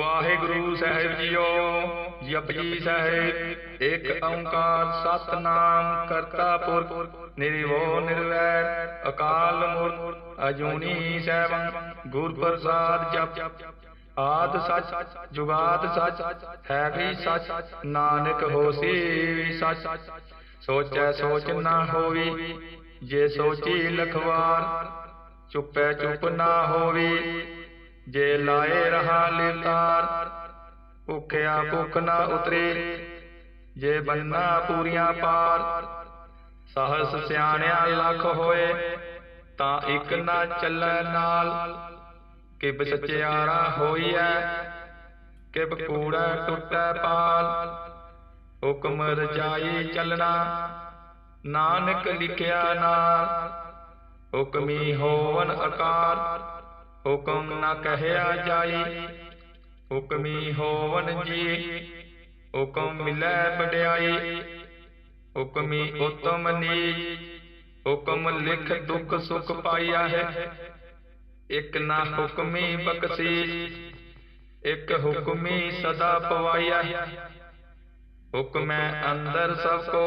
ਵਾਹਿਗੁਰੂ ਸਾਹਿਬ ਜੀਓ, ਜਪਜੀ ਸਾਹਿਬ, ਇੱਕ ਓੰਕਾਰ ਸਤਨਾਮ ਕਰਤਾ ਪੁਰਖ ਨਿਰਭਉ ਨਿਰਵੈਰ, ਅਕਾਲ ਮੂਰਤ ਅਜੂਨੀ ਸੈਭੰ ਗੁਰ ਪ੍ਰਸਾਦ ਜਪ। ਆਦ ਸੱਚ, ਜੁਗਾਦ ਸੱਚ, ਹੈ ਵੀ ਸੱਚ, ਨਾਨਕ ਹੋਸੀ ਵੀ ਸੱਚ। ਸੋਚੈ ਸੋਚ ਨਾ ਹੋਵੀ, ਜੇ ਸੋਚੀ ਲਖਵਾਰ, ਚੁੱਪੈ ਚੁੱਪ ਨਾ ਹੋਵੀ ਜੇ ਲਾਏ ਰਹਾ ਲਿਤਾਰ, ਭੁਖਿਆ ਭੁਖ ਨਾ ਉਤਰੇ। ਜੇ ਬੰਨਾ ਪੂਰੀਆਂ ਪਾਰ, ਸਹਸ ਸਿਆਣਿਆ ਲੱਖ ਹੋਏ, ਤਾਂ ਇੱਕ ਨਾ ਚੱਲੈ ਨਾਲ। ਕਿਬ ਸਚਿਆਰਾ ਹੋਈਐ, ਕਿਬ ਕੂੜਾ ਟੁੱਟੈ ਪਾਲ। ਹੁਕਮ ਰਜਾਈ ਚੱਲਣਾ, ਨਾਨਕ ਲਿਖਿਆ ਨਾ ਹੁਕਮੀ ਹੋਵਨ ਅਕਾਰ ਹੁਕਮ ਨਾ ਕਹਿਆ ਜਾਈ, ਹੁਕਮੀ ਹੋਵਨ ਜੀ। ਹੁਕਮ ਮਿਲੈ ਵਡਿਆਈ, ਹੁਕਮੀ ਉਤਮ ਨੀਚ। ਹੁਕਮ ਲਿਖ ਦੁਖ ਸੁਖ ਪਾਈਆ ਹੈ, ਇਕ ਨਾ ਹੁਕਮੀ ਬਖਸ਼ੀਸ਼, ਇਕ ਹੁਕਮੀ ਸਦਾ ਪਵਾਇਆ ਹੈ। ਹੁਕਮੈ ਅੰਦਰ ਸਭ ਕੋ,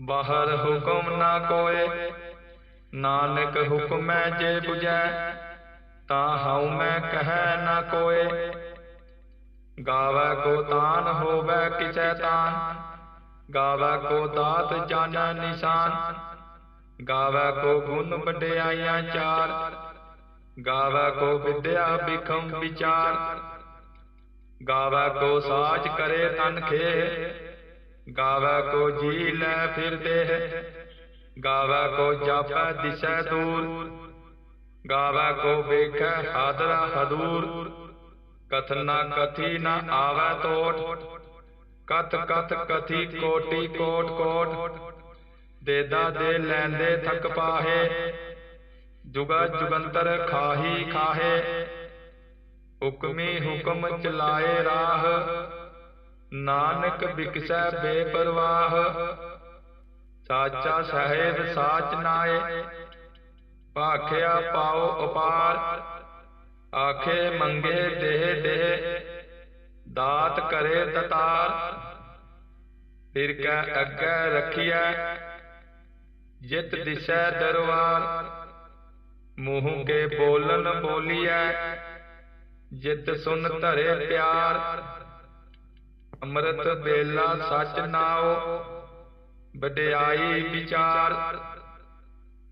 ਬਾਹਰ ਹੁਕਮ ਨਾ ਕੋਏ। ਨਾਨਕ ਹੁਕਮੈ ਜੇ 부ਜੈ ਤਾਂ ਹਉ ਮੈਂ ਕਹੈ ਨਾ ਕੋਏ। ਗਾਵੈ ਕੋ ਤਾਨ, ਹੋਵੈ ਕਿਛੈ ਤਾਨ ਗਾਵੈ ਕੋ ਦਾਤ, ਜਾਣੈ ਨਿਸ਼ਾਨ। ਗਾਵੈ ਕੋ ਗੁਣ ਵਡਿਆਈਆਂ ਚਾਰ। ਗਾਵੈ ਕੋ ਵਿਦਿਆ ਬਿਖਮ ਵਿਚਾਰ। ਗਾਵੈ ਕੋ ਸਾਜ ਕਰੇ ਤਨ ਖੇ ਗਾਵੈ ਕੋ ਜੀ ਲੈ ਫਿਰਦੇ ਗਾਵੈ ਕੋ ਜਾਪੈ ਦਿਸੈ ਦੂਰ। ਗਾਵੈ ਕੋ ਵੇਖੈ ਹਾਦਰਾ ਹਦੂਰ ਕਥਨਾ ਕਥੀ ਨ ਆਵੈ ਤੋਟ ਕਥ ਕਥ ਕਥੀ ਕੋਟੀ ਕੋਟ ਕੋਟ ਦੇਦਾ ਦੇ ਲੈਂਦੇ ਥਕ ਪਾਹੇ ਜੁਗਾ ਜੁਗੰਤਰ ਖਾਹੀ ਖਾਹੇ ਹੁਕਮੀ ਹੁਕਮ ਚਲਾਏ ਰਾਹ ਨਾਨਕ ਬਿਕਸੈ ਬੇਪਰਵਾਹ ਸਾਚਾ ਸਾਹਿਬ ਸਾਚ ਨਾਏ ਭਾਖਿਆ ਪਾਉ ਅਪਾਰ ਆਖੇ ਮੰਗੇ ਦੇਹ ਦੇਹ ਦਾਤ ਕਰੇ ਤਤਾਰ ਫਿਰ ਕੈ ਅੱਗੇ ਰਖਿਆ ਜਿਤ ਦਿਸੈ ਦਰਬਾਰ ਮੂੰਹ ਕੇ ਬੋਲਨ ਬੋਲੀਐ ਜਿਤ ਸੁਨ ਧਰੇ ਪਿਆਰ ਅੰਮ੍ਰਿਤ ਬੇਲਾ ਸਚ ਨਾਉ ਵਡਿਆਈ ਵਿਚਾਰ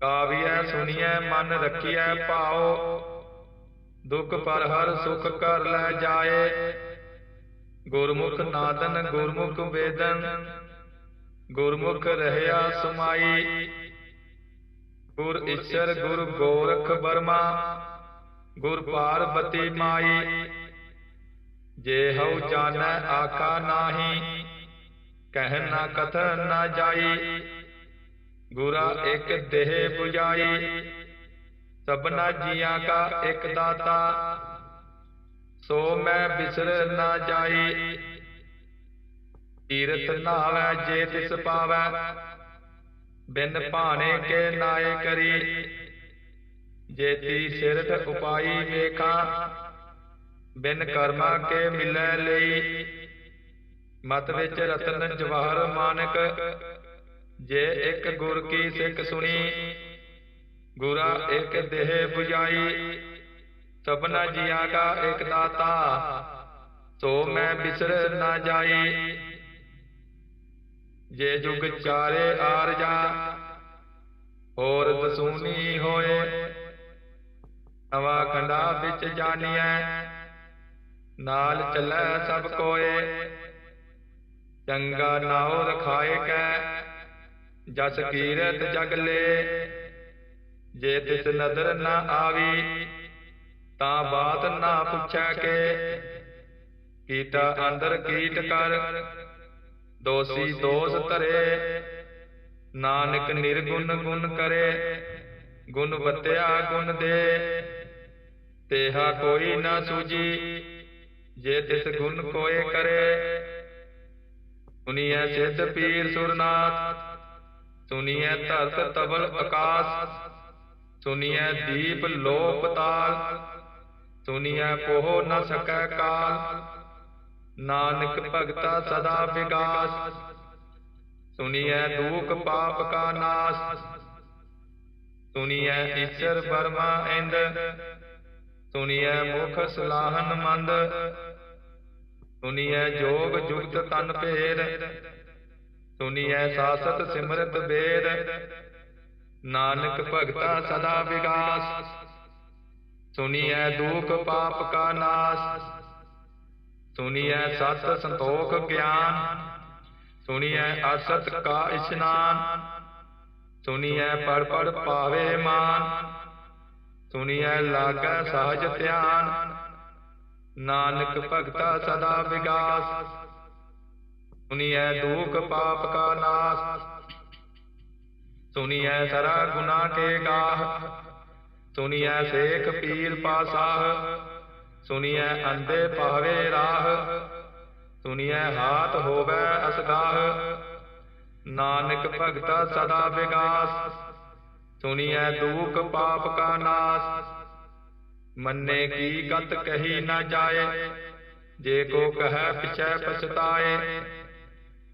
ਕਾਵਿਐ ਸੁਣੀਐ ਮਨ ਰਖੀਐ, ਭਾਉ। ਦੁਖ ਪਰ ਹਰ ਸੁਖ ਕਰ ਲੈ ਜਾਏ। ਗੁਰਮੁਖ ਨਾਦਨ, ਗੁਰਮੁਖ ਵੇਦਨ। ਗੁਰਮੁਖ ਰਹਿਆ ਸਮਾਈ। ਗੁਰ ਈਸ਼ਰ, ਗੁਰ ਗੋਰਖ ਬਰਮਾ ਗੁਰ ਪਾਰਬਤੀ ਮਾਈ। ਜੇ ਹਉ ਜਾਣੈ, ਆਖਾ ਨਾਹੀ। ਕਹਿ ਨਾ ਕਥਨ ਨਾ ਜਾਈ। ਗੁਰਾ ਇੱਕ ਦੇਹ 부ਜਾਈ ਸਭਨਾ ਜੀਆਂ ਕਾ ਇੱਕ ਦਾਤਾ। ਸੋ ਮੈਂ ਬਿਸਰ ਨਾ ਜਾਈ, ਤੀਰਥ ਨਾਵੈ ਜੇ ਤਿਸ ਪਾਵੈ, ਬਿਨ ਭਾਣੇ ਕੇ ਨਾਏ ਕਰੀ। ਜੇ ਜੇਤੀ ਸਿਰਠ ਉਪਾਈ ਵੇਖਾਂ, ਬਿਨ ਕਰਮਾ ਕੇ ਮਿਲੈ ਲਈ। ਮਤ ਵਿੱਚ ਰਤਨ ਜਵਾਹਰ ਮਾਨਕ ਜੇ ਇੱਕ ਗੁਰ ਕੀ ਸਿੱਖ ਸੁਣੀ, ਗੁਰਾ ਇੱਕ ਦੇਹ 부ਜਾਈ ਸਭਨਾ ਜੀਆ ਕਾ ਇੱਕ ਦਾਤਾ, ਸੋ ਮੈਂ ਬਿਸਰ ਨਾ ਜਾਈ। ਜੇ ਜੁਗ ਚਾਰੇ ਆਰਜਾ ਹੋਰ ਦਸੂਨੀ ਹੋਏ ਨਵਾ ਖੰਡਾ ਵਿੱਚ ਜਾਣੀਐ ਨਾਲ ਚੱਲੈ ਸਭ ਕੋਏ। ਚੰਗਾ ਨਾਉ ਰਖਾਏ ਕੈ ਜਸ ਕੀਰਤ ਜਗ ਲੈ। ਜੇ ਤਿਸ ਨਦਰ ਨਾ ਆਵੀ, ਤਾਂ ਬਾਤ ਨਾ ਪੁੱਛੈ ਕੇ। ਕੀਟਾ ਅੰਦਰ ਕੀਟ ਕਰ, ਦੋਸੀ ਦੋਸ ਧਰੇ। ਨਾਨਕ ਨਿਰਗੁਣ ਗੁਣ ਕਰੇ, ਗੁਣ ਬਤਿਆ ਗੁਣ ਦੇ। ਤੇਹਾ ਕੋਈ ਨਾ ਸੂਜੀ ਜੇ ਤਿਸ ਗੁਣ ਕੋਏ ਕਰੇ। ਸੁਨੀਐ ਸਿੱਧ ਪੀਰ ਸੁਰਨਾਥ। ਸੁਨੀਐ ਧਰਤ ਤਬਲ ਆਕਾਸ, ਸੁਨੀਐ ਦੀਪ ਲੋ ਪਤਾਲ ਸੁਨੀਐ ਪੋਹ ਨ ਸਕੈ ਕਾਲ, ਨਾਨਕ ਭਗਤਾ ਸਦਾ ਵਿਗਾਸ, ਸੁਨੀਐ ਦੂਖ ਪਾਪ ਕਾ ਨਾਸ, ਸੁਨੀਐ ਈਸ਼ਰ ਬਰਮਾ ਇੰਦ, ਸੁਨੀਐ ਮੁਖ ਸਲਾਹਨ ਮੰਦ, ਸੁਨੀਐ ਜੋਗ ਜੁਗਤ ਤਨ ਭੇਰ ਸੁਨੀਐ ਸਾਸਤ ਸਿਮਰਤ ਵੇਦ। ਨਾਨਕ ਭਗਤਾ ਸਦਾ ਵਿਗਾਸ ਸੁਨੀਐ ਦੁਖ ਪਾਪ ਕਾ ਨਾਸ। ਸੁਨੀਐ ਸਤ ਸੰਤੋਖ ਗਿਆਨ। ਸੁਨੀਐ ਅਸਤ ਕਾ ਇਸ਼ਨਾਨ। ਸੁਨੀਐ ਪੜ ਪੜ ਪਾਵੇ ਮਾਨ। ਸੁਨੀਐ ਲਾਗੈ ਸਹਜ ਧਿਆਨ। ਨਾਨਕ ਭਗਤਾ ਸਦਾ ਵਿਗਾਸ ਸੁਨੀਐ ਦੁਖ ਪਾਪ ਕਾ ਨਾਸ। ਸੁਨੀਐ ਸਰਾ ਗੁਨਾ ਕੇ ਗਾਹ। ਸੁਨੀਐ ਸੇਖ ਪੀਰ ਪਾਸਾਹ। ਸੁਨੀਐ ਅੰਦੇ ਪਾਵੇ ਰਾਹ। ਸੁਨੀਐ ਹਾਥ ਹੋਵੇ ਅਸਗਾਹ ਨਾਨਕ ਭਗਤਾ ਸਦਾ ਵਿਗਾਸ। ਸੁਨੀਐ ਦੁਖ ਪਾਪ ਕਾ ਨਾਸ। ਮੰਨੇ ਕੀ ਗਤ ਕਹੀ ਨਾ ਜਾਏ। ਜੇ ਕੋ ਕਹੈ ਪਿਛੈ ਪਛਤਾਏ।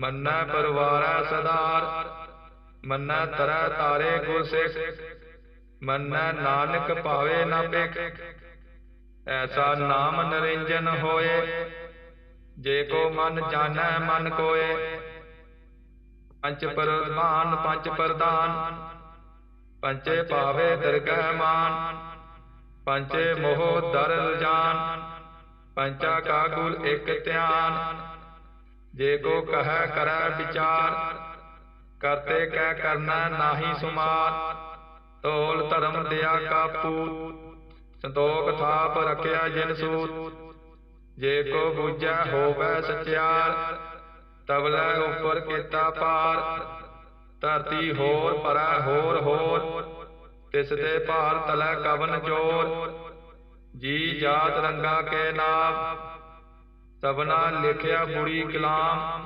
ਮੰਨੈ ਪਰਵਾਰੈ ਸਦਾਰ, ਮੰਨੈ ਤਰੈ ਤਾਰੇ ਗੁਰ ਸਿੱਖ, ਮੰਨੈ ਨਾਨਕ ਭਾਵੇ ਨਾ ਬਿਕ ਐਸਾ ਨਾਮ ਨਰਿੰਜਨ ਹੋਏ, ਜੇ ਕੋ ਮਨ ਜਾਣੈ ਮਨ ਕੋਏ। ਪੰਚ ਪ੍ਰਧਾਨ ਪੰਚ ਪ੍ਰਧਾਨ, ਪੰਚੇ ਭਾਵੇ ਦਰਗਹਿ ਮਾਨ, ਪੰਚੇ ਮੋਹ ਦਰ ਜਾਨ, ਪੰਚਾ ਕਾ ਗੁਰ ਇਕ ਧਿਆਨ। ਜੇ ਕੋ ਕਹੈ ਕਰੈ ਵਿਚਾਰ, ਕਰਤੇ ਕਹਿ ਕਰਨਾ ਨਾਹੀ ਸੁਮਾਰ। ਤੋਲ ਧਰਮ ਦਿਆ ਕਾਪੂ ਸੰਤੋਖ ਥਾਪ ਰਖਿਆ ਜਿਨ ਸੂਤ। ਜੇ ਕੋ ਬੁਝੈ ਹੋਵੇ ਸਚਿਆਰ ਤਬਲੇ ਉਪਰ ਕੀਤਾ ਪਾਰ ਧਰਤੀ ਹੋਰ ਪਰੈ ਹੋਰ ਹੋਰ, ਤਿਸ ਦੇ ਭਾਰ ਤਲੈ ਕਵਨ ਜੋਰ। ਜੀ ਜਾਤ ਰੰਗਾ ਕੇ ਨਾਮ ਸਭਨਾ ਲਿਖਿਆ ਬੁਰੀ ਕਲਾਮ,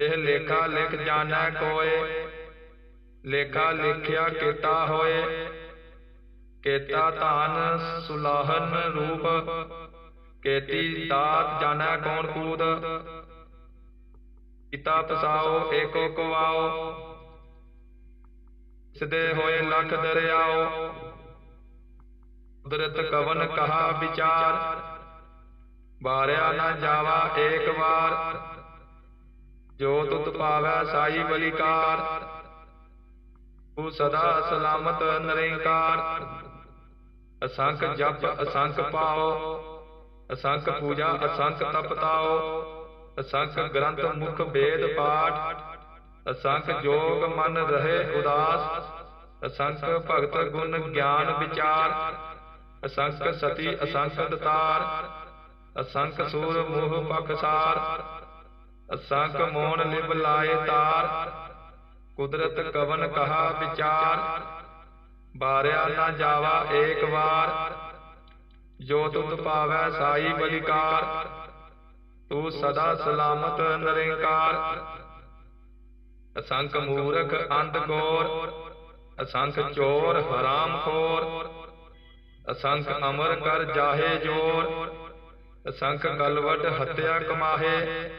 ਇਹ ਲੇਖਾ ਲਿਖ ਜਾਣੈ ਕੋਏ, ਲੇਖਾ ਲਿਖਿਆ ਕੀਤਾ ਹੋਏ, ਕੇਤਾ ਧਾਨ ਸੁਲਾਹਨ ਰੂਪ, ਕੇਤੀ ਦਾਤ ਜਾਣੈ ਕੌਣ ਕੂਦ ਪਿਤਾ ਪਸਾਓ, ਏਕੋ ਕਵਾਓ ਸਦੇ ਹੋਏ ਲੱਖ ਦਰਿਆਓ, ਕੁਦਰਤ ਕਵਨ ਕਹਾ ਵਿਚਾਰ ਵਾਰਿਆ ਨਾ ਜਾਵਾ ਏਕ ਵਾਰ। ਜੋ ਤੁਤ ਪਾਵੈ ਸਾਈ ਬਲਿਕਾਰ ਤੂੰ ਸਦਾ ਸਲਾਮਤ ਨਿਰੰਕਾਰ। ਅਸੰਖ ਜਪ, ਅਸੰਖ ਪਾਓ, ਅਸੰਖ ਪੂਜਾ, ਅਸੰਖ ਤਪਤਾਓ ਅਸੰਖ ਗ੍ਰੰਥ ਮੁਖ ਵੇਦ ਪਾਠ, ਅਸੰਖ ਜੋਗ ਮਨ ਰਹੇ ਉਦਾਸ, ਅਸੰਖ ਭਗਤ ਗੁਣ ਗਿਆਨ ਵਿਚਾਰ, ਅਸੰਖ ਸਤੀ ਅਸੰਖ ਦਤਾਰ ਅਸੰਖ ਸੂਰ ਮੋਹ ਪਖਸਾਰ। ਅਸੰਖ ਮੋਹਨ ਲਿਵ ਲਾਏ ਤਾਰ। ਕੁਦਰਤ ਕਵਨ ਕਹਾ ਵਿਚਾਰ। ਬਾਰਿਆ ਨਾ ਜਾਵਾ ਏਕ ਵਾਰ। ਜੋ ਤੁਧ ਪਾਵੈ ਸਾਈ ਬਲਿਕਾਰ। ਤੂੰ ਸਦਾ ਸਲਾਮਤ ਨਿਰੰਕਾਰ। ਅਸੰਖ ਮੂਰਖ ਅੰਧ ਗੋਰ ਅਸੰਖ ਚੋਰ ਹਰਾਮ ਖੋਰ। ਅਸੰਖ ਅਮਰ ਕਰ ਜਾਹੇ ਜੋਰ। ਅਸੰਖ ਕਲਵਟ ਹੱਤਿਆ ਕਮਾਹੇ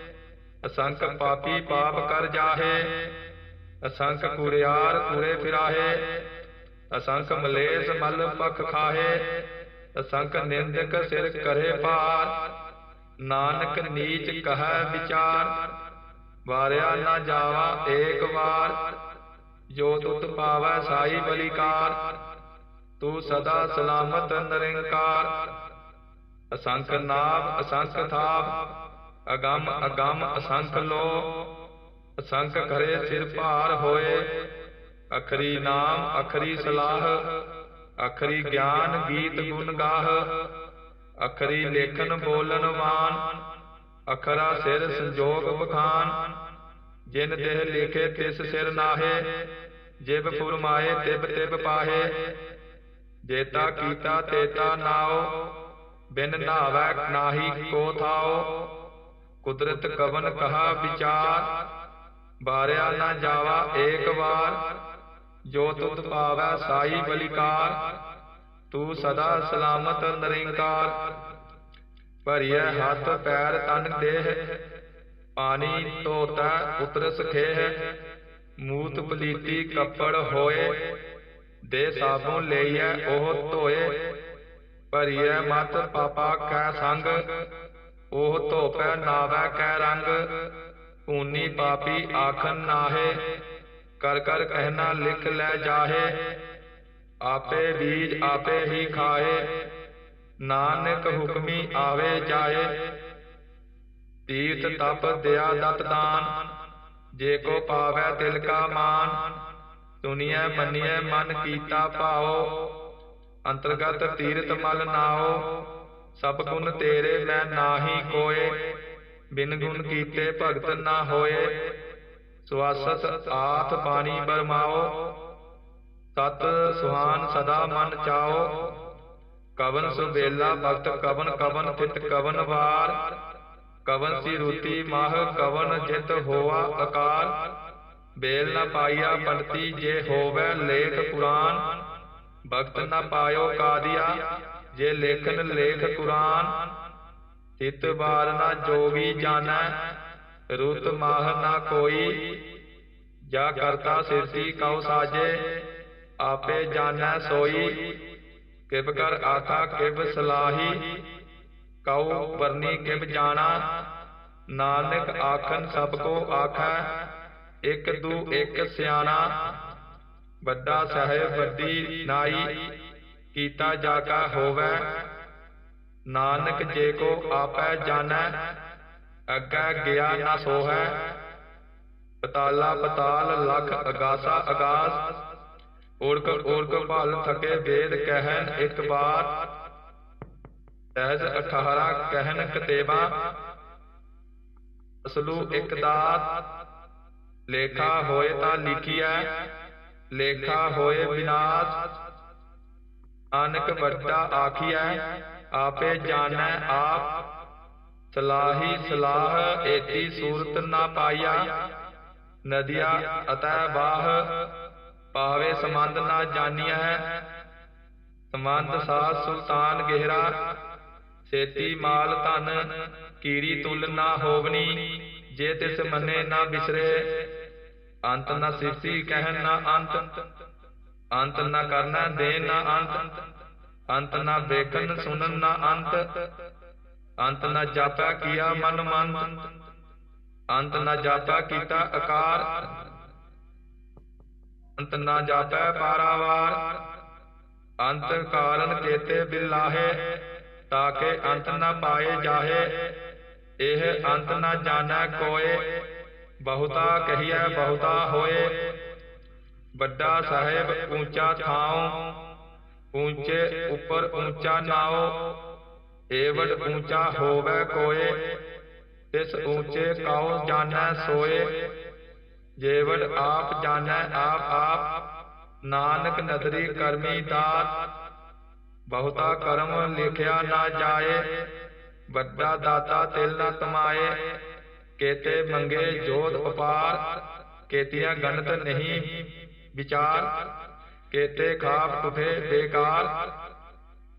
ਅਸੰਖ ਪਾਪੀ ਪਾਪ ਕਰ ਜਾਹੇ। ਅਸੰਖ ਕੁਰਿਆਰ ਕੁਰੇ ਫਿਰਾਹੇ। ਅਸੰਖ ਮਲੇਸ ਮਲ ਪਖ ਖਾਹੇ। ਅਸੰਖ ਨਿੰਦਕ ਸਿਰ ਕਰੇ ਪਾਰ ਨਾਨਕ ਨੀਚ ਕਹੈ ਵਿਚਾਰ। ਵਾਰਿਆ ਨਾ ਜਾਵਾ ਏਕ ਵਾਰ। ਜੋ ਤੁਤ ਪਾਵੈ ਸਾਈ ਬਲਿਕਾਰ। ਤੂੰ ਸਦਾ ਸਲਾਮਤ ਨਿਰੰਕਾਰ। ਅਸੰਖ ਨਾਭ ਅਸੰਖ ਥਾਪ। ਅਗੰਮ ਅਗੰਮ ਅਸੰਖ ਲੋ। ਅਸੰਖ ਕਰੇ ਸਿਰ ਭਾਰ ਹੋਏ। ਅਖਰੀ ਨਾਮ ਅਖਰੀ ਸਲਾਹ। ਅਖਰੀ ਗਿਆਨ ਗੀਤ ਗੁਣ ਗਾਹ। ਅਖਰੀ ਲੇਖਨ ਬੋਲਨ ਵਾਨ ਅਖਰਾ ਸਿਰ ਸੰਜੋਗ ਬਖਾਨ। ਜਿਨ ਦੇਹ ਲਿਖੇ ਤਿਸ ਸਿਰ ਨਾਹੇ। ਜਿਬ ਫੁਰਮਾਏ ਤਿਬ ਤਿਬ ਪਾਹੇ। ਜੇਤਾ ਕੀਤਾ ਤੇਤਾ ਨਾਉ। ਬਿਨ ਨਾਵੈ ਨਾਹੀ ਕੋ ਥਾਉ ਕੁਦਰਤ ਕਵਨ ਕਹਾ ਵਿਚਾਰ, ਬਾਰਿਆ ਨਾ ਜਾਵਾ ਏਕ ਵਾਰ, ਜੋ ਤੁਧ ਪਾਵੈ ਸਾਈ ਬਲਿਕਾਰ, ਤੂੰ ਸਦਾ ਸਲਾਮਤ ਨਿਰੰਕਾਰ। ਭਰੀਐ ਹੱਥ ਪੈਰ ਤਨ ਦੇਹ ਪਾਣੀ ਧੋਤਾ ਉਤਰਸ ਖੇਹ ਮੂਤ ਪਲੀਤੀ ਕੱਪੜ ਹੋਏ, ਦੇ ਸਾਬੂ ਲਈਐ ਉਹ ਧੋਏ। ਭਰੀਐ ਮਤ ਪਾਪਾ ਕੈ ਸੰਗ, ਉਹ ਧੋਪੈ ਨਾਵੈ ਕੈ ਰੰਗ। ਊਨੀ ਪਾਪੀ ਆਖਨ ਨਾਹੇ, ਕਰ ਕਰ ਕਹਿਣਾ ਲਿਖ ਲੈ ਜਾਹੇ। ਆਪੇ ਬੀਜ ਆਪੇ ਹੀ ਖਾਏ ਨਾਨਕ ਹੁਕਮੀ ਆਵੇ ਜਾਏ ਤੀਰਥ ਤਪ ਦਿਆ ਦਤ ਦਾਨ, ਜੇ ਕੋ ਪਾਵੈ ਤਿਲ ਕਾ ਮਾਨ। ਸੁਨੀਐ ਮੰਨੀਐ ਮਨ ਕੀਤਾ ਭਾਉ ਅੰਤਰਗਤ ਤੀਰਥ ਮਲ ਨਾਓ ਸਭ ਗੁਣ ਤੇਰੇ ਮੈਂ ਨਾਹੀ ਕੋਏ ਬਿਨ ਗੁਣ ਕੀਤੇ ਭਗਤ ਨਾ ਹੋਏ। ਸਵਾਸਤ ਆਥ ਬਾਣੀ ਬਰਮਾਓ। ਤਤ ਸੁਹਾਨ ਸਦਾ ਮਨ ਚਾਓ। ਕਵਨ ਸੁਬੇਲਾ ਭਗਤ ਕਵਨ ਕਵਨ ਥਿਤ ਕਵਨ ਵਾਰ। ਕਵਨ ਸੀ ਰੂਤੀ ਮਾਹ ਕਵਨ ਜਿਤ ਹੋਆ ਅਕਾਰ ਬੇਲ ਨਾ ਪਾਈਆ ਪੰਡਤੀ ਜੇ ਹੋਵੇ ਲੇਖ ਪੁਰਾਨ ਭਗਤ ਨਾ ਪਾਇਓ ਕਾਦੀਆ ਜੇ ਲੇਖਨ ਲੇਖ ਕੁਰਾਨ ਤਿਤ ਬਾਰ ਨਾ ਜੋਗੀ ਜਾਣੈ ਰੁਤ ਮਾਹ ਨਾ ਕੋਈ ਜਾ ਕਰਤਾ ਸਿਰਤੀ ਕਉ ਸਾਜੇ ਆਪੇ ਜਾਣੈ ਸੋਈ ਕਿਬ ਕਰ ਆਖਾ ਕਿਬ ਸਲਾਹੀ ਕਉ ਵਰਨੀ ਕਿਬ ਜਾਣਾ ਨਾਨਕ ਆਖਨ ਸਭ ਕੋ ਆਖੈ ਇਕ ਦੂ ਇਕ ਸਿਆਣਾ ਵੱਡਾ ਸਾਹਿਬ, ਵੱਡੀ ਨਾਈ, ਕੀਤਾ ਜਾ ਕਾ ਹੋਵੇ। ਨਾਨਕ ਜੇ ਕੋ ਆਪੈ ਜਾਣੈ, ਅੱਗੇ ਗਿਆ ਨਾ ਸੋਹੈ। ਪਤਾਲਾ ਪਤਾਲ, ਲਖ ਅਗਾਸਾ ਅਗਾਸ। ਓੜਕ ਓੜਕ ਭਲ ਥਕੇ ਵੇਦ ਕਹਿਨ ਇੱਕ ਬਾਰ ਸਹਿਜ 18 ਕਹਿਨ ਕਤੇਵਾ ਅਸਲੂ ਇੱਕ ਦਾਤ। ਲੇਖਾ ਹੋਏ ਤਾਂ ਲਿਖੀਐ। ਲੇਖਾ ਹੋਏ ਵਿਨਾਸ਼ ਅਨਕ ਵੱਡਾ ਆਖੀਐ, ਆਪੇ ਜਾਣੈ ਆਪ। ਸਲਾਹੀ ਸਲਾਹ ਏਤੀ ਸੂਰਤ ਨਾ ਪਾਇਆ ਨਦੀਆ ਅਤੈ ਬਾਹ, ਪਾਵੇ ਸੰਬੰਧ ਨਾ ਜਾਣੀਐ। ਸੰਬੰਧ ਸਾਧ ਸੁਲਤਾਨ ਗਹਿਰਾ, ਸੇਤੀ ਮਾਲ ਧਨ, ਕੀਰੀ ਤੁਲ ਨਾ ਹੋਵਨੀ। ਜੇ ਤਿਸ ਮੰਨੇ ਨਾ ਬਿਸਰੇ ਅੰਤ ਨਾ ਸਿਰਤੀ ਕਹਿਣ ਨਾ ਅੰਤ ਅੰਤ ਨਾ ਕਰਨਾ ਦੇ ਨਾ ਅੰਤ ਅੰਤ ਨਾ ਵੇਖਣ ਸੁਣਨ ਨਾ ਅੰਤ ਅੰਤ ਨਾ ਜਾਪਾ ਕੀਆ ਮਨ ਮੰਤ, ਅੰਤ ਨਾ ਜਾਪਾ ਕੀਤਾ ਆਕਾਰ ਅੰਤ ਨਾ ਜਾਪੈ ਪਾਰਾਵਾਰ, ਅੰਤ ਕਾਰਨ ਕੇਤੇ ਬਿਲਾਹੇ ਤਾਕੇ ਅੰਤ ਨਾ ਪਾਏ ਜਾਹੇ, ਇਹ ਅੰਤ ਨਾ ਜਾਣੈ ਕੋਏ। ਬਹੁਤਾ ਕਹੀਐ, ਬਹੁਤਾ ਹੋਏ। ਵੱਡਾ ਸਾਹਿਬ ਉੱਚਾ ਥਾਉ ਉੱਚੇ ਉੱਪਰ ਉੱਚਾ ਨਾਉ, ਏਵਡ ਉੱਚਾ ਹੋਵੇ ਕੋਏ, ਤਿਸ ਉੱਚੇ ਕਾਉ ਜਾਣੈ ਸੋਏ। ਜੇਵਡ ਆਪ ਜਾਣੈ, ਆਪ ਆਪ, ਨਾਨਕ ਨਦਰੀ ਕਰਮੀ ਦਾਤ। ਬਹੁਤਾ ਕਰਮ ਲਿਖਿਆ ਨਾ ਜਾਏ, ਵੱਡਾ ਦਾਤਾ ਤਿਲ ਨਾ ਤਮਾਏ। ਕੇਤੇ ਮੰਗੇ ਜੋਤ ਉਪਾਰ ਕੇਤੀਆਂ ਗਣਤ ਨਹੀਂ, ਵਿਚਾਰ, ਕੇਤੇ ਖਾਪ ਟੁਠੇ ਬੇਕਾਰ,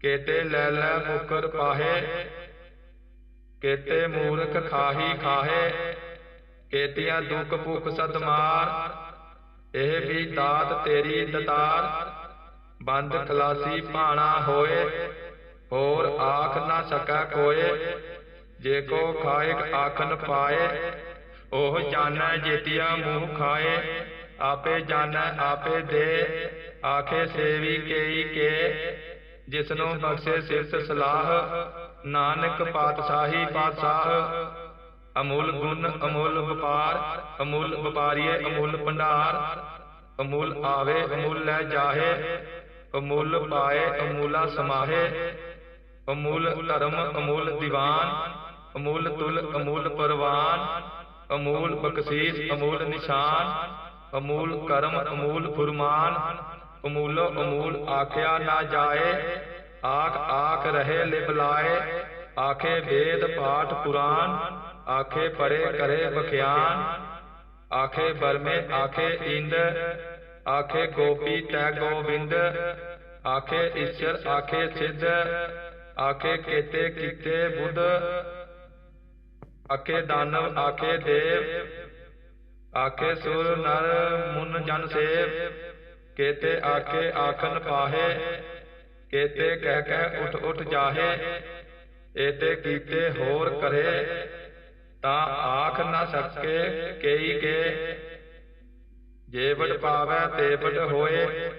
ਕੇਤੇ ਲੈ ਲੈ ਮੁਕਰ ਪਾਹੇ, ਕੇਤੇ ਮੂਰਖ ਖਾਹੀ ਖਾਹੇ, ਕੇਤੀਆਂ ਦੁੱਖ ਭੁੱਖ ਸਦਮਾਰ ਇਹ ਵੀ ਦਾਤ ਤੇਰੀ ਦਤਾਰ, ਬੰਦ ਖਲਾਸੀ ਭਾਣਾ ਹੋਏ, ਹੋਰ ਆਖ ਨਾ ਸਕੈ ਕੋਏ ਜੇ ਕੋ ਖਾਇਕ ਆਖਨ ਪਾਏ, ਉਹ ਜਾਣੈ ਜੇਤਿਆ ਮੂੰਹ ਖਾਏ। ਆਪੇ ਜਾਣੈ, ਆਪੇ ਦੇ। ਆਖੇ ਸੇਵੀ ਕੇਈ ਕੇ। ਜਿਸਨੂੰ ਬਖਸ਼ੇ ਸਿਰਤ ਸਲਾਹ, ਨਾਨਕ ਪਾਤਸ਼ਾਹੀ ਪਾਤਸ਼ਾਹ। ਅਮੁੱਲ ਗੁਣ, ਅਮੁੱਲ ਵਪਾਰ, ਅਮੁੱਲ ਵਪਾਰੀਏ, ਅਮੁੱਲ ਭੰਡਾਰ। ਅਮੁੱਲ ਆਵੇ, ਅਮੁੱਲ ਲੈ ਜਾਹੇ। ਅਮੁੱਲ ਪਾਏ, ਅਮੂਲਾ ਸਮਾਹੇ। ਅਮੁੱਲ ਧਰਮ, ਅਮੁੱਲ ਦੀਵਾਨ। ਅਮੂਲ ਤੁਲ, ਅਮੂਲ ਪਰਵਾਨ, ਅਮੂਲ ਬਖਸ਼ੀਸ, ਅਮੂਲ ਨਿਸ਼ਾਨ, ਅਮੂਲ ਕਰਮ, ਅਮੂਲ ਫੁਰਮਾਨ, ਅਮੂਲੋ ਅਮੂਲ ਆਖਿਆ ਨਾ ਜਾਏ, ਆਖ ਆਖ ਰਹੇ ਲਿਬਲਾਏ ਆਖੇ ਵੇਦ ਪਾਠ ਪੁਰਾਨ, ਆਖੇ ਪਰੇ ਕਰੇ ਬਖਿਆਨ ਆਖੇ ਬਰਮੇ ਆਖੇ ਇੰਦ, ਆਖੇ ਗੋਪੀ ਤੈ ਗੋਬਿੰਦ ਆਖੇ ਈਸ਼ਰ ਆਖੇ ਸਿੱਧ, ਆਖੇ ਕੇਤੇ ਕੀਤੇ ਬੁੱਧ ਆਖੇ ਦਾਨਵ ਆਖੇ ਦੇਵ ਆਖੇ ਸੁਰ ਨਰ ਮੁਨ ਜਨ ਸੇਵ। ਕੇਤੇ ਆਖੇ ਆਖਨ ਪਾਹੇ ਕੇਤੇ ਕਹਿ ਕਹਿ ਉਠ ਉਠ ਜਾਹੇ। ਏਤੇ ਕੀਤੇ ਹੋਰ ਕਰੇ। ਤਾਂ ਆਖ ਨਾ ਸਕੇ ਕਈ ਕੇ। ਜੇ ਵਡ ਪਾਵੈ ਤੇ ਵਡ ਹੋਏ।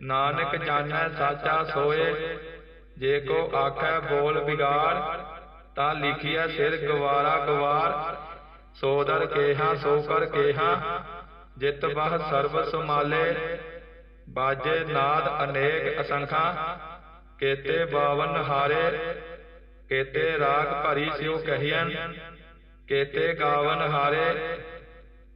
ਨਾਨਕ ਜਾਣੈ ਸਾਚਾ ਸੋਏ। ਜੇ ਕੋ ਆਖੈ ਬੋਲ ਵਿਗਾੜ ਤਾਂ ਲਿਖਿਆ ਸਿਰ ਗਵਾਰਾ ਗਵਾਰ, ਸੋ ਦਰ ਕੇਹਾ, ਸੋ ਕਰ ਕੇਹਾ। ਜਿਤ ਬਹ ਸਰਬ ਸਮਾਲੇ ਬਾਜੇ ਨਾਦ ਅਨੇਕ ਅਸੰਖਾ। ਕੇਤੇ ਬਾਵਨ ਹਾਰੇ, ਕੇਤੇ ਰਾਗ ਭਰੀ ਸਿਉ ਕਹੀਐਨ। ਕੇਤੇ ਗਾਵਨ ਹਾਰੇ,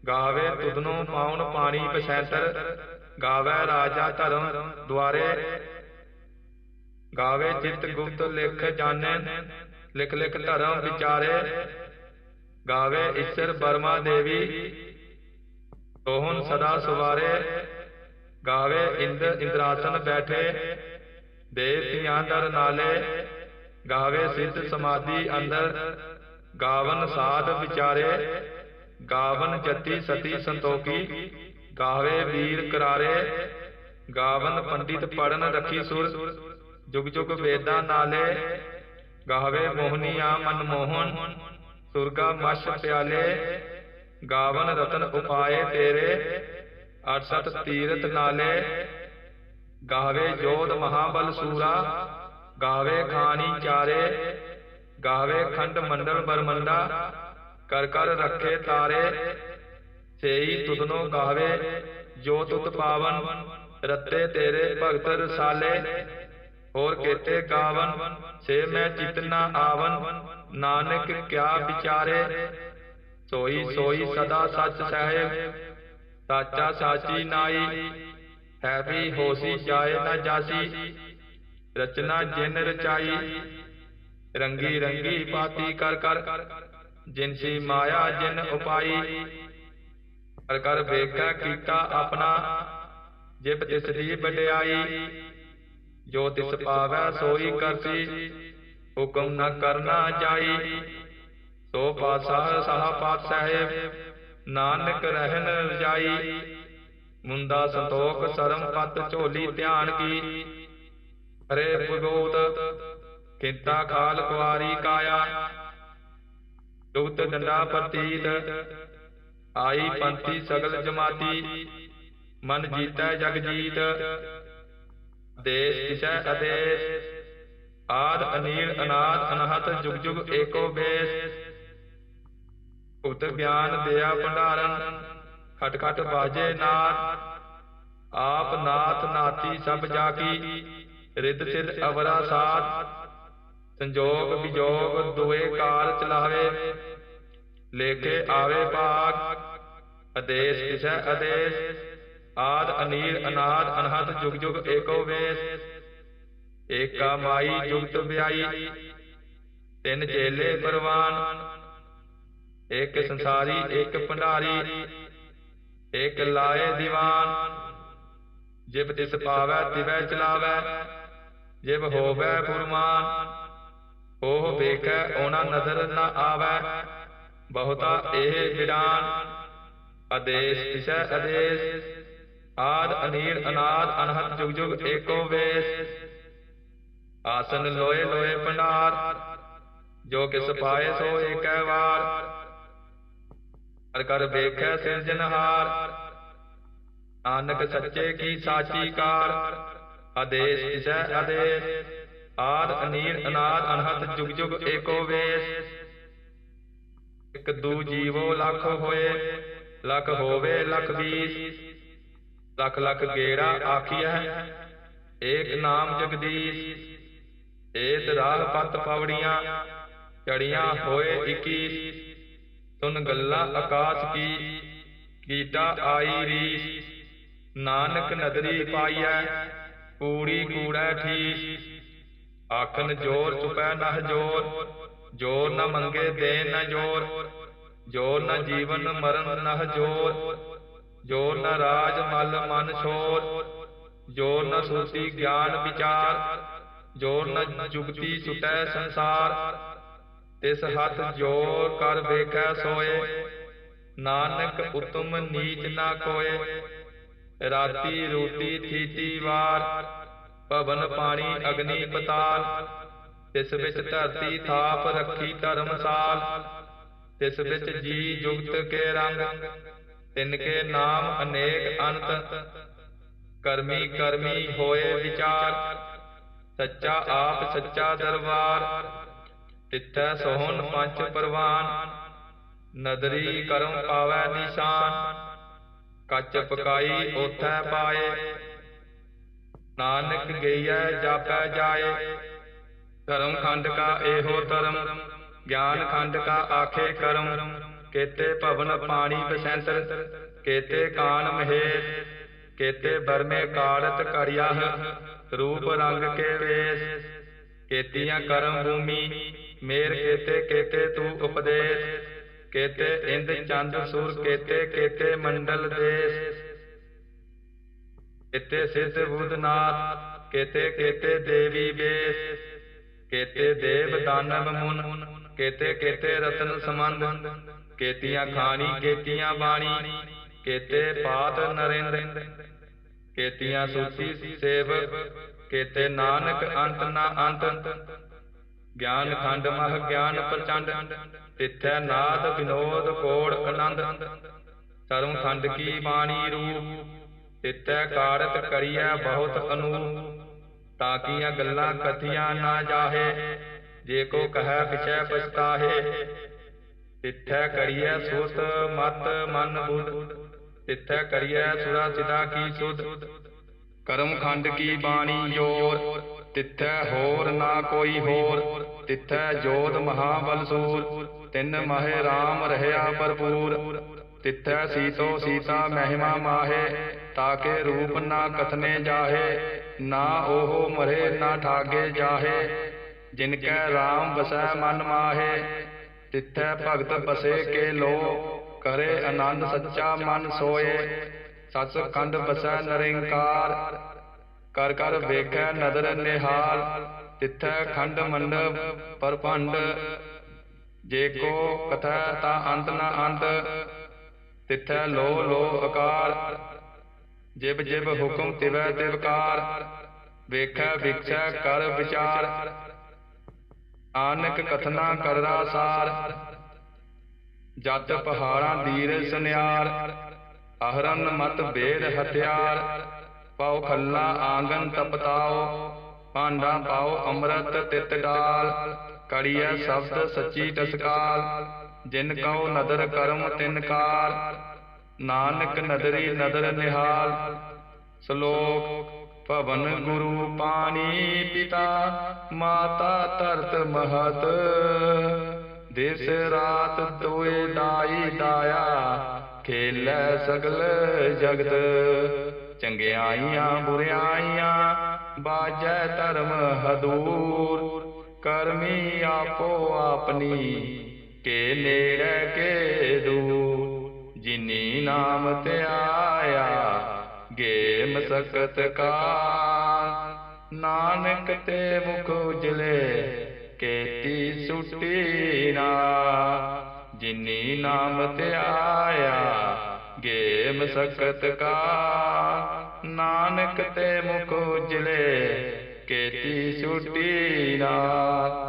ਗਾਵੇ ਤੁਧਨੋਂ ਪਾਉਣ ਪਾਣੀ ਪਛੈਤਰ। ਗਾਵੇ ਰਾਜਾ ਧਰਮ ਦੁਆਰੇ, ਗਾਵੇ ਚਿਤ ਗੁਪਤ ਲਿਖ ਜਾਣੈ। ਲਿਖ ਲਿਖ ਧਰਮ ਵਿਚਾਰੇ, ਗਾਵੇ ਈਸ਼ਰ ਬਰਮਾ ਦੇਵੀ ਤੋਹਨ ਸਦਾ ਸਵਾਰੇ, ਗਾਵੇ ਇੰਦਰ ਇੰਦਰਾਸਨ ਬੈਠੇ ਦੇਵਤਿਆਂ ਦਰ ਨਾਲੇ, ਗਾਵੇ ਸਿੱਧ ਸਮਾਧੀ ਅੰਦਰ, ਗਾਵਨ ਸਾਧ ਵਿਚਾਰੇ, ਗਾਵਨ ਜਤੀ ਸਤੀ ਸੰਤੋਖੀ, ਗਾਵੇ ਵੀਰ ਕਰਾਰੇ, ਗਾਵਨ ਪੰਡਿਤ ਪੜਨ ਰੱਖੀ ਸੁਰ ਜੁਗ ਜੁਗ ਵੇਦਾਂ ਨਾਲੇ ਗਾਵੇ ਮੋਹਨੀਆ ਮਨ ਮੋਹਨ ਸੁਰਗਾ ਮਸ਼ ਪਿਆਲੇ, ਗਾਵਨ ਰਤਨ ਉਪਾਏ ਤੇਰੇ 68 ਤੀਰਤ ਨਾਲੇ। ਗਾਵੇ ਜੋਧ ਮਹਾਬਲ ਸੂਰਾ, ਗਾਵੇ ਖਾਨੀ ਚਾਰੇ। ਗਾਵੇ ਖੰਡ ਮੰਡਲ ਬਰਮੰਡਾ, ਕਰ ਕਰ ਰੱਖੇ ਤਾਰੇ। ਸੇਈ ਤੁਧਨੋ ਗਾਵੇ ਜੋ ਤੁਤ ਪਾਵਨ ਰੱਤੇ ਤੇਰੇ ਭਗਤ ਰਸਾਲੇ। ਹੋਰ ਕੇਤੇ ਗਾਵਨ ਸੇ ਮੈਂ ਚਿਤਨਾ ਆਵਨ, ਨਾਨਕ ਕਿਆ ਵਿਚਾਰੇ? ਸੋਈ ਸੋਈ ਸਦਾ ਸੱਚ ਸਹਿਬ, ਸਾਚਾ ਸਾਚੀ ਨਾਈ, ਹੈ ਵੀ ਹੋਸੀ ਜਾਏ ਨਾ ਜਾਸੀ, ਰਚਨਾ ਜਿਨ ਰਚਾਈ, ਰੰਗੀ ਰੰਗੀ ਪਾਤੀ ਕਰ ਕਰ, ਜਿਨਸੀ ਮਾਇਆ ਜਿਨ ਉਪਾਈ, ਕਰ ਕਰ ਵੇਖਾ ਕੀਤਾ ਆਪਣਾ ਜਿਬ ਤਿਸ ਦੀ ਵਡਿਆਈ ਜੋ ਤਿਸ ਪਾਵੈ ਸੋਈ ਕਰਸੀ ਹੁਕਮ ਨ ਕਰਨਾ ਜਾਈ। ਸੋ ਪਾਤਸ਼ਾਹ ਸਾਹ ਪਾਤ ਸਾਹਿਬ ਨਾਨਕ ਰਹਿਨ ਰਜਾਈ ਮੁੰਦਾ ਸੰਤੋਖ ਸਰਮ ਪਤ ਝੋਲੀ ਧਿਆਨ ਕੀ। ਹਰੇ ਭਗੋਤ ਕਿੰਤਾ ਖਾਲ ਕੁਆਰੀ ਕਾਇਆ। ਦੁਗਤ ਡੰਡਾ ਪ੍ਰਤੀਤ ਆਈ ਪੰਥੀ ਸਗਲ ਜਮਾਤੀ। ਮਨ ਜੀਤੈ ਜਗ ਜੀਤ ਦੇਸ, ਦਿਸ਼ੈ ਅਦੇਸ ਆਦ, ਅਨੀਲ, ਅਨਾਦ, ਅਨਹਤ, ਜੁਗ ਜੁਗ, ਏਕੋ ਬੇਸ। ਉਤ ਗਿਆਨ ਦਿਆ ਭੰਡਾਰਨ। ਖਟ ਖਟ ਬਾਜੇ ਨਾਦ। ਆਪ ਨਾਥ ਨਾਤੀ ਸਭ ਜਾ ਕੀ ਰਿੱਧ ਸਿਧ, ਅਵਰਾ ਸਾਧ। ਸੰਜੋਗ, ਵਿਜੋਗ, ਦੁਏ ਕਾਲ ਚਲਾਵੇ। ਲੇਖੇ, ਆਵੇ ਭਾਗ। ਆਦੇਸ਼, ਦਿਸ਼ਾ ਆਦੇਸ਼। ਆਦ ਅਨੀਲ ਅਨਾਦ ਅਨਹਤ ਜੁਗ ਜੁਗ ਏਕੋ ਵੇਸ, ਏਕਾ ਮਾਈ ਜੁਗਤ ਵਿਆਈ, ਤਿੰਨ ਚੇਲੇ ਪਰਵਾਨ, ਇੱਕ ਸੰਸਾਰੀ, ਇੱਕ ਭੰਡਾਰੀ, ਇੱਕ ਲਾਏ ਦੀਵਾਨ। ਜਿਬ ਤਿਸ ਪਾਵੈ, ਤਿਵੈ ਚਲਾਵੈ, ਜਿਬ ਹੋਵੈ ਗੁਰਮਾਨ ਉਹ ਵੇਖੈ, ਓਨਾ ਨਜ਼ਰ ਨਾ ਆਵੈ, ਬਹੁਤਾ ਇਹ ਵਿਡਾਨ, ਆਦੇਸ਼ ਤਿਸੈ ਆਦੇਸ਼। ਆਦ ਅਨੀਰ ਅਨਾਦ ਅਨਹਦ ਜੁਗ ਜੁਗ ਏਕੋ ਵੇਸ। ਆਸਨ ਲੋਏ ਲੋਏ ਭੰਡਾਰ ਜੋ ਕਿਸ ਪਾਏ ਸੋ ਏਕੈ ਵਾਰ। ਹਰ ਕਰ ਵੇਖੈ ਸਿਰਜਨਹਾਰ ਨਾਨਕ ਸੱਚੇ ਕੀ ਸਾਚੀ ਕਾਰ। ਆਦੇਸ਼ ਤਿਸੈ ਆਦੇਸ਼, ਆਦ ਅਨੀਰ ਅਨਾਦ ਅਨਹਦ ਜੁਗ ਜੁਗ ਏਕੋ ਵੇਸ। ਇਕ ਦੂ ਜੀਵੋ ਲੱਖ ਹੋਏ, ਲੱਖ ਹੋਵੇ ਲੱਖ ਵੀਸ ਲਖ ਲਖ ਗੇੜਾ ਆਖੀਐ, ਏਕ ਨਾਮ ਜਗਦੀਸ਼, ਏਤ ਰਾਹ ਪਤ ਪਵੜੀਆਂ ਚੜੀਆਂ ਹੋਏ 21 ਸੁਨ ਗੱਲਾਂ ਆਕਾਸ਼ ਕੀ, ਕੀਟਾ ਆਈ ਰੀਸ, ਨਾਨਕ ਨਦਰੀ ਪਾਈਐ ਕੂੜੀ ਕੂੜੈ ਠੀਸ ਆਖਨ ਜੋਰ ਚੁਪੈ ਨਹ ਜੋਰ ਜੋਰ ਨ ਮੰਗੇ ਦੇ ਨ ਜੋਰ ਜੋਰ ਨ ਜੀਵਨ ਮਰਨ ਨਹ ਜੋਰ ਜੋਰ ਨ ਰਾਜ ਮਲ ਮਨ ਛੋਰ ਜੋਰ ਨ ਸੂਤੀ ਗਿਆਨ ਵਿਚਾਰ ਜੋਰ ਨ ਜੁਗਤੀ ਸੁਟੈ ਸੰਸਾਰ, ਤਿਸ ਹੱਥ ਜੋਰ ਕਰ ਵੇਖੈ ਸੋਏ, ਨਾਨਕ ਉਤਮ ਨੀਚ ਨਾ ਕੋਏ। ਰਾਤੀ ਰੋਟੀ ਥੀਤੀ ਵਾਰ, ਭਵਨ ਪਾਣੀ ਅਗਨੀ ਪਤਾਲ, ਤਿਸ ਵਿੱਚ ਧਰਤੀ ਥਾਪ ਰੱਖੀ ਧਰਮਸਾਲ, ਤਿਸ ਵਿੱਚ ਜੀ ਜੁਗਤ ਕੇ ਰੰਗ ਤਿਨ ਕੇ ਨਾਮ ਅਨੇਕ ਅਨੰਤ ਕਰਮੀ ਕਰਮੀ ਹੋਏ ਵਿਚਾਰ। ਸੱਚਾ ਆਪ ਸੱਚਾ ਦਰਬਾਰ। ਤਿੱਥੈ ਸੋਹਣ ਪੰਜ ਪਰਵਾਨ। ਨਦਰੀ ਕਰਮ ਪਾਵੈ ਨਿਸ਼ਾਨ। ਕੱਚ ਪਕਾਈ ਉਥੈ ਪਾਏ। ਨਾਨਕ ਗਈਐ ਜਾਪੈ ਜਾਏ। ਧਰਮ ਖੰਡ ਕਾ ਇਹੋ ਧਰਮ। ਗਿਆਨ ਖੰਡ ਕਾ ਆਖੇ ਕਰਮ। ਕੇਤੇ ਭਵਨ ਪਾਣੀ ਬਸੰਤਰ ਕੇਤੇ ਕਾਨ ਮਹੇਸ਼ ਕੇਤੇ ਬਰਮੇ ਕਾੜਤ ਕਰਿਆਹ, ਰੂਪ ਰੰਗ ਕੇ ਵੇਸ, ਕੇਤੀਆਂ ਕਰਮ ਭੂਮੀ, ਮੇਰ ਕੇਤੇ ਕੇਤੇ ਤੂੰ ਉਪਦੇਸ਼, ਕੇਤੇ ਇੰਦ ਚੰਦ ਸੂਰ, ਕੇਤੇ ਕੇਤੇ ਮੰਡਲ ਦੇਸ। ਕੇਤੇ ਸਿੱਧ ਬੁੱਧਨਾਥ ਕੇਤੇ ਕੇਤੇ ਦੇਵੀ ਵੇਸ, ਕੇਤੇ ਦੇਵ ਦਾਨਵ ਮੁਨ, ਕੇਤੇ ਕੇਤੇ ਰਤਨ ਸਮੰਦ ਕੇਤੀਆਂ ਖਾਣੀ, ਕੇਤੀਆਂ ਬਾਣੀ, ਕੇਤੇ ਪਾਤ ਨਰਿੰਦ, ਕੇਤੀਆਂ ਸੂਚੀ ਸੇਵਕ ਕੇਤੇ ਨਾਨਕ ਅੰਤ ਨਾ ਅੰਤ, ਗਿਆਨ ਖੰਡ ਮਹ ਗਿਆਨ ਪ੍ਰਚੰਡ, ਤਿੱਥੈ ਨਾਦ ਵਿਨੋਦ ਕੋੜ ਆਨੰਦ ਸਰਮ ਖੰਡ ਕੀ ਬਾਣੀ ਰੂਪ, ਤਿੱਥੈ ਕਾੜਤ ਕਰੀਐ ਬਹੁਤ ਅਨੂਪ, ਤਾਂ ਕੀਆਂ ਗੱਲਾਂ ਕਥੀਆਂ ਨਾ ਜਾਹੇ, ਜੇ ਕੋ ਕਹੈ ਪਿਛੈ ਪਛਤਾਹੇ ਤਿੱਥੈ ਕਰੀਐ ਸੁਤ ਮਤ, ਮਨ, ਬੁੱਧ। ਤਿੱਥੈ ਕਰੀਐ ਸੁਰਾ ਸਿਦਾ ਕੀ ਸੁਧ। ਕਰਮ ਖੰਡ ਕੀ ਬਾਣੀ ਜੋਰ। ਤਿੱਥੈ ਹੋਰ ਨਾ ਕੋਈ ਹੋਰ। ਤਿੱਥੈ ਜੋਤ ਮਹਾਬਲ ਸੂਰ। ਤਿੰਨ ਮਹਿ ਰਾਮ ਰਹਿਆ ਭਰਪੂਰ। ਤਿੱਥੈ ਸੀਤੋ ਸੀਤਾ ਮਹਿਮਾ ਮਾਹੇ, ਤਾਕੇ ਰੂਪ ਨਾ ਕਥਨੇ ਜਾਹੇ, ਨਾ ਉਹ ਮਰੇ ਨਾ ਠਾਗੇ ਜਾਹੇ। ਜਿਨ ਕੈ RAM ਵਸੈ ਮਨ ਮਾਹੇ ਤਿੱਥੈ ਭਗਤ ਬਸੇ ਕੇ ਲੋ, ਕਰੇ ਆਨੰਦ ਸੱਚਾ ਮਨ ਸੋਏ। ਸਚ ਖੰਡ ਬਸੈ ਨਰਿੰਕਾਰ, ਕਰ ਕਰ ਵੇਖੈ ਨਦਰ ਨਿਹਾਲ। ਤਿੱਥੈ ਖੰਡ ਮੰਡਪ ਪਰਪੰਡ, ਜੇ ਕੋ ਕਥਾ ਤਾ ਅੰਤ ਨਾ ਅੰਤ। ਤਿੱਥੈ ਲੋ ਲੋ ਆਕਾਰ ਜਿਬ ਜਿਬ ਹੁਕਮ ਤਿਵੈ ਤਿਵਕਾਰ ਵੇਖੈ ਵਿਖਸੈ ਕਰ ਵਿਚਾਰ ਆਨਕ ਕਥਨਾ ਕਰਰਾ ਸਾਰ। ਜਤ ਪਹਾੜਾਂ ਦੀਰ ਸੁਨਿਆਰ। ਅਹਰਨ ਮਤ ਬੇਦ ਹਥਿਆਰ। ਪਾਉ ਖੱਲਾ ਆਂਗਨ ਤਪਤਾਓ। ਭਾਂਡਾ ਪਾਉ ਅੰਮ੍ਰਿਤ ਤਿਤ ਡਾਲ। ਕੜੀਐ ਸ਼ਬਦ ਸੱਚੀ ਟਸਕਾਲ ਜਿਨ ਕਉ ਨਦਰ ਕਰਮ ਤਿਨ ਕਾਰ ਨਾਨਕ ਨਦਰੀ ਨਦਰ ਨਿਹਾਲ। ਸ਼ਲੋਕ ਭਵਨ ਗੁਰੂ ਪਾਣੀ ਪਿਤਾ, ਮਾਤਾ ਧਰਤ ਮਹਤ। ਦਿਸ ਰਾਤ ਦੋਏ ਦਾਈ ਦਾਇਆ ਖੇਲੈ ਸਗਲ ਜਗਤ। ਚੰਗਿਆਈਆਂ, ਬੁਰਿਆਈਆਂ, ਬਾਜੈ ਧਰਮ ਹਦੂਰ। ਕਰਮੀ ਆਪੋ ਆਪਣੀ, ਕੇ ਨੇੜੇ ਕੇ ਦੂਰ। ਜਿਨੀ ਨਾਮ ਤੇ ਆਇਆ ਗੇ ਮਸਕਤ ਕਾ ਨਾਨਕ ਤੇ ਮੁਖ ਉਜਲੇ ਕੇਤੀ ਸੁਟੀ ਨਾ। ਜਿਨੀ ਨਾਮ ਤੇ ਆਇਆ, ਗੇਮ ਮਸਕਤ ਕਾ ਨਾਨਕ ਤੇ ਮੁਖ ਉਜਲੇ ਕੇਤੀ ਸੁਟੀ ਨਾ।